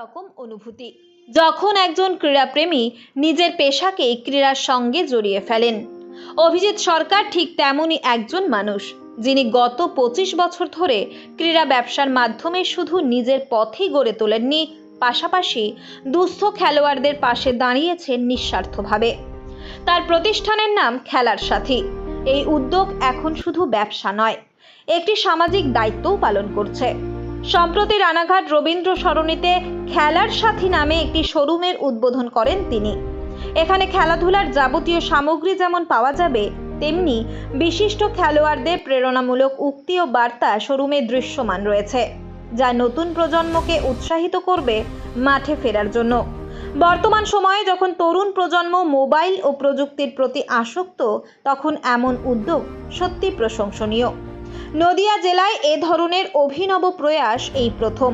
অন্যরকম অনুভূতি। যখন একজন ক্রীড়াপ্রেমী নিজের পেশাকে ক্রীড়ার সঙ্গে জড়িয়ে ফেলেন। অভিজিৎ সরকার ঠিক তেমনই একজন মানুষ, যিনি গত পঁচিশ বছর ধরে ক্রীড়া ব্যবসার মাধ্যমে শুধু নিজের পথেই গড়ে তোলেননি, পাশাপাশি দুস্থ খেলোয়াড়দের পাশে দাঁড়িয়েছেন নিঃস্বার্থভাবে। তার প্রতিষ্ঠানের নাম খেলার সাথী। এই উদ্যোগ এখন শুধু ব্যবসা নয়, একটি সামাজিক দায়িত্বও পালন করছে। সম্প্রতি রানাঘাট রবীন্দ্র সরণিতে খেলার সাথী নামে একটি শোরুমের উদ্বোধন করেন তিনি। এখানে খেলাধুলার যাবতীয় সামগ্রী যেমন পাওয়া যাবে, তেমনি বিশিষ্ট খেলোয়াড়দের প্রেরণামূলক উক্তি ও বার্তা শোরুমে দৃশ্যমান রয়েছে, যা নতুন প্রজন্মকে উৎসাহিত করবে মাঠে ফেরার জন্য। বর্তমান সময়ে যখন তরুণ প্রজন্ম মোবাইল ও প্রযুক্তির প্রতি আসক্ত, তখন এমন উদ্যোগ সত্যি প্রশংসনীয়। নদিয়া জেলায় এ ধরনের অভিনব প্রয়াস এই প্রথম,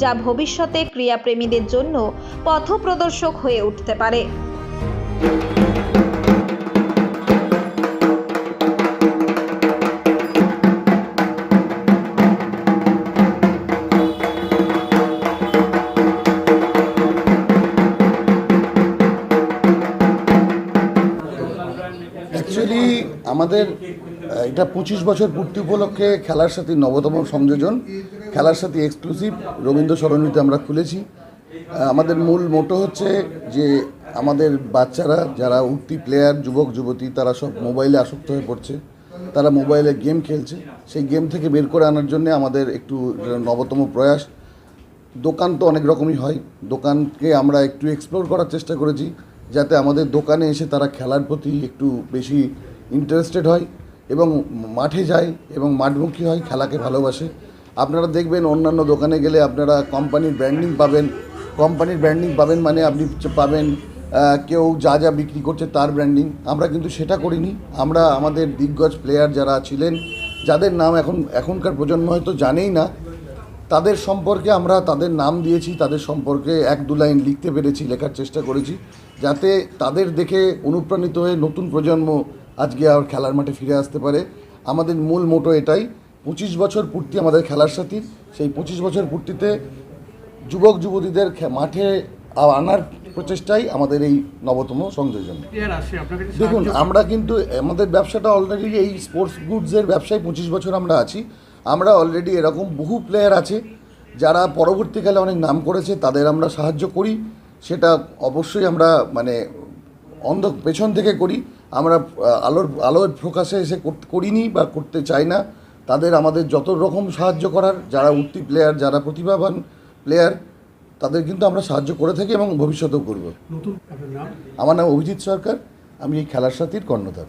যা ভবিষ্যতে ক্রীড়াপ্রেমীদের জন্য পথপ্রদর্শক হয়ে উঠতে পারে। আমাদের এটা পঁচিশ বছর পূর্তি উপলক্ষে খেলার সাথে নবতম সংযোজন। খেলার সাথে এক্সক্লুসিভ রবীন্দ্র সরণিতে আমরা খুলেছি। আমাদের মূল মোটো হচ্ছে যে আমাদের বাচ্চারা, যারা উঠতি প্লেয়ার যুবক, যুবতী, তারা সব মোবাইলে আসক্ত হয়ে পড়ছে। তারা মোবাইলে গেম খেলছে। সেই গেম থেকে বের করে আনার জন্য আমাদের একটু নবতম প্রয়াস। দোকান তো অনেক রকমই হয়। দোকানকে আমরা একটু এক্সপ্লোর করার চেষ্টা করেছি, যাতে আমাদের দোকানে এসে তারা খেলার প্রতি একটু বেশি ইন্টারেস্টেড হয়। এবং মাঠে যায় এবং মাঠমুখী হয়, খেলাকে ভালোবাসে। আপনারা দেখবেন অন্যান্য দোকানে গেলে আপনারা কোম্পানির ব্র্যান্ডিং পাবেন। কোম্পানির ব্র্যান্ডিং পাবেন মানে আপনি পাবেন কেউ যা যা বিক্রি করছে তার ব্র্যান্ডিং। আমরা কিন্তু সেটা করিনি। আমরা আমাদের দিগ্গজ প্লেয়ার যারা ছিলেন, যাদের নাম এখন, এখনকার প্রজন্ম হয়তো জানেই না তাদের সম্পর্কে আমরা তাদের নাম দিয়েছি তাদের সম্পর্কে এক দু লাইন লিখতে পেরেছি লেখার চেষ্টা করেছি যাতে তাদের দেখে অনুপ্রাণিত হয়ে নতুন প্রজন্ম আজকে আর খেলার মাঠে ফিরে আসতে পারে। আমাদের মূল মোটো এটাই পঁচিশ বছর পূর্তি আমাদের খেলার সাথী সেই পঁচিশ বছর পূর্তিতে যুবক যুবতীদের মাঠে আনার প্রচেষ্টাই আমাদের এই নবতম সংযোজন। দেখুন আমরা কিন্তু আমাদের ব্যবসাটা অলরেডি এই স্পোর্টস গুডসের ব্যবসায় পঁচিশ বছর আমরা আছি। আমরা অলরেডি এরকম বহু প্লেয়ার আছে যারা পরবর্তীকালে অনেক নাম করেছে তাদের আমরা সাহায্য করি। সেটা অবশ্যই আমরা মানে অন্ধ পেছন থেকে করি। আমরা আলোর আলোর প্রকাশে এসে করিনি বা করতে চাই না। তাদের আমাদের যত রকম সাহায্য করার যারা উঠতি প্লেয়ার যারা প্রতিভাবান প্লেয়ার তাদের কিন্তু আমরা সাহায্য করে থাকি এবং ভবিষ্যতেও করব। আমার নাম অভিজিৎ সরকার আমি এই খেলার সাথীর কর্ণধার।